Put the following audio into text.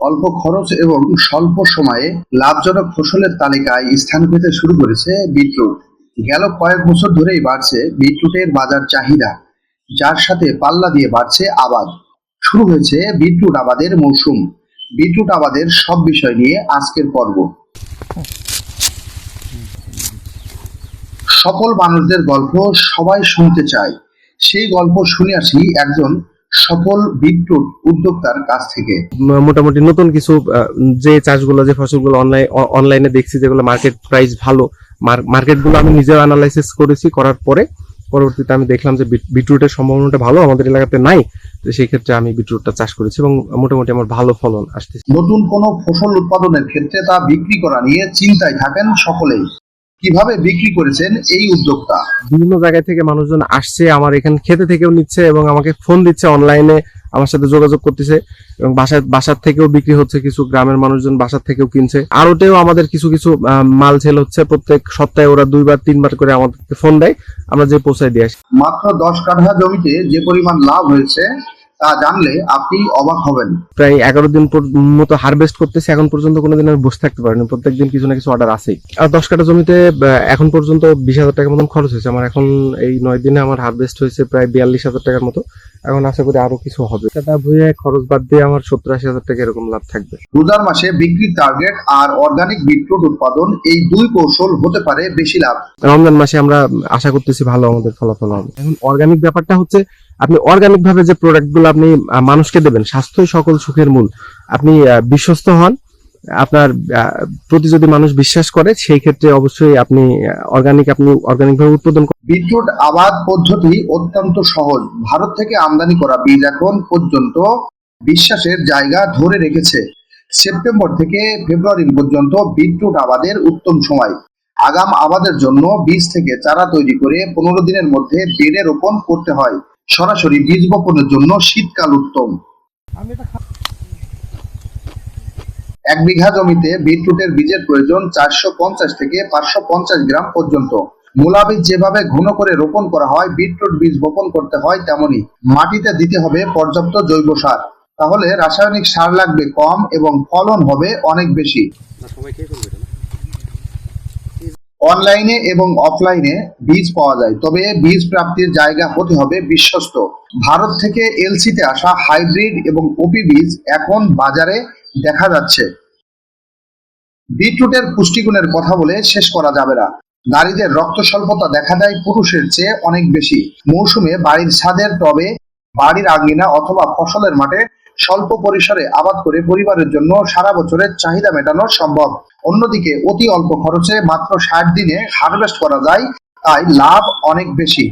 অল্প খরচ এবং স্বল্প সময়ে লাভজনক ফসলের তালিকায় স্থান পেতে শুরু করেছে বিটরুট। গেল কয়েক বছর ধরেই বাড়ছে বিটরুটের বাজার চাহিদা, যার সাথে পাল্লা দিয়ে বাড়ছে আবাদ। শুরু হয়েছে বিটরুট আবাদের মৌসুম। বিটরুট আবাদের সব বিষয় নিয়ে আজকের পর্ব। সকল মানুষদের গল্প সবাই শুনতে চায়। সেই গল্প শুনে আসি একজন সফল বিটরুট উদ্যোক্তার কাছ থেকে। মোটামুটি নতুন কিছু যে চাষগুলো যে ফসলগুলো অনলাইন অনলাইনে দেখছি যেগুলো মার্কেট প্রাইস ভালো মার্কেটগুলো আমি নিজেও অ্যানালাইসিস করেছি করার পরে পরবর্তীতে আমি দেখলাম যে বিট- বিটরুটের সম্ভাবনাটা ভালো আমাদের এলাকাতে নাই তো সেই ক্ষেত্রে আমি বিটরুটটা চাষ করেছি এবং মোটামুটি আমার ভালো ফলন আসতেছে। নতুন কোনো ফসল উৎপাদনের ক্ষেত্রে তা বিক্রি করা নিয়ে চিন্তায় থাকেন সকলেই। কীভাবে বিক্রি করেছেন এই উদ্যোক্তা? বিভিন্ন জায়গা থেকে মানুষজন আসছে আমার এখানে খেতে থেকেও নিচ্ছে এবং আমাকে ফোন দিচ্ছে অনলাইনে আমার সাথে যোগাযোগ করতেছে এবং বাসার বাসার থেকেও বিক্রি হচ্ছে কিছু গ্রামের মানুষজন বাসার থেকেও কিনছে। আর আরোতেও আমাদের কিছু কিছু মাল সেল হচ্ছে প্রত্যেক সপ্তাহে ওরা দুইবার তিনবার করে আমাদেরকে ফোন দেয় আমরা যে পৌঁছায় দিয়ে আসি। মাত্র দশ কাঠা জমিতে যে পরিমাণ লাভ হয়েছে তা জানলে আপনি অবাক হবেন। প্রায় এগারো দিন মতো হারভেস্ট করতেছি এখন পর্যন্ত কোনোদিন আমি বসে থাকতে পারিনি। প্রত্যেকদিন কিছু না কিছু অর্ডার আছেই। আর দশ কাঠা জমিতে এখন পর্যন্ত বিশ হাজার টাকার মতন খরচ হয়েছে। আমার এখন এই নয় দিনে আমার হারভেস্ট হয়েছে প্রায় বিয়াল্লিশ হাজার টাকার মতো। এখন আশা করি আরও কিছু হবে। সেটা ভুয়ে খরচ বাদ দিয়ে আমার সত্তর আশি হাজার টাকা এরকম লাভ থাকবে। রোজার মাসে বিক্রির টার্গেট আর অর্গানিক বিটরুট উৎপাদন এই দুই কৌশল হতে পারে বেশি লাভ। রমজান মাসে আমরা আশা করতেছি ভালো আমাদের ফলাফল হবে। এখন অর্গানিক ব্যাপারটা হচ্ছে আপনি অর্গানিক ভাবে যে প্রোডাক্টগুলো আপনি মানুষকে দেবেন, স্বাস্থ্যই সকল সুখের মূল। আপনি বিশ্বস্ত হন, আপনার প্রতি যদি মানুষ বিশ্বাস করে, সেই ক্ষেত্রে অবশ্যই আপনি অর্গানিক আপনি অর্গানিক ভাবে উৎপাদন। বিটরুট আবাদ পদ্ধতি অত্যন্ত সহজ। ভারত থেকে আমদানি করা বীজ এখন পর্যন্ত বিশ্বাসের জায়গা ধরে রেখেছে। সেপ্টেম্বর থেকে ফেব্রুয়ারি পর্যন্ত বিদ্যুৎ আবাদের উত্তম সময়। আগাম আবাদের জন্য বীজ থেকে চারা তৈরি করে পনেরো দিনের মধ্যে বেড়ে রোপণ করতে হয়। সরাসরি বীজ বপনের জন্য শীতকাল উত্তম। এক বিঘা জমিতে বিটরুটের বীজের প্রয়োজন চারশো পঞ্চাশ থেকে পাঁচশো পঞ্চাশ গ্রাম পর্যন্ত। মূলা বীজ যেভাবে ঘন করে রোপণ করা হয় বিটরুট বীজ বপন করতে হয় তেমনি মাটিতে দিতে হবে পর্যাপ্ত জৈব সার। তাহলে রাসায়নিক সার লাগবে কম এবং ফলন হবে অনেক বেশি। অনলাইনে এবং অফলাইনে বীজ পাওয়া যায়। তবে বীজ প্রাপ্তির জায়গা হতে হবে বিশ্বস্ত। ভারত থেকে এলসিতে আসা হাইব্রিড এবং ওপি বীজ এখন বাজারে দেখা যাচ্ছে। বিটরুটের পুষ্টিগুণের কথা বলে শেষ করা যাবে না। নারীদের রক্ত স্বল্পতা দেখা দেয় পুরুষের চেয়ে অনেক বেশি। মৌসুমে বাড়ির ছাদের টবে বাড়ির আঙ্গিনা অথবা ফসলের মাঠে স্বল্প পরিসরে আবাদ করে পরিবারের জন্য সারা বছরের চাহিদা মেটানো সম্ভব। অন্যদিকে অতি অল্প খরচে মাত্র ষাট দিনে হারভেস্ট করা যায়, তাই লাভ অনেক বেশি।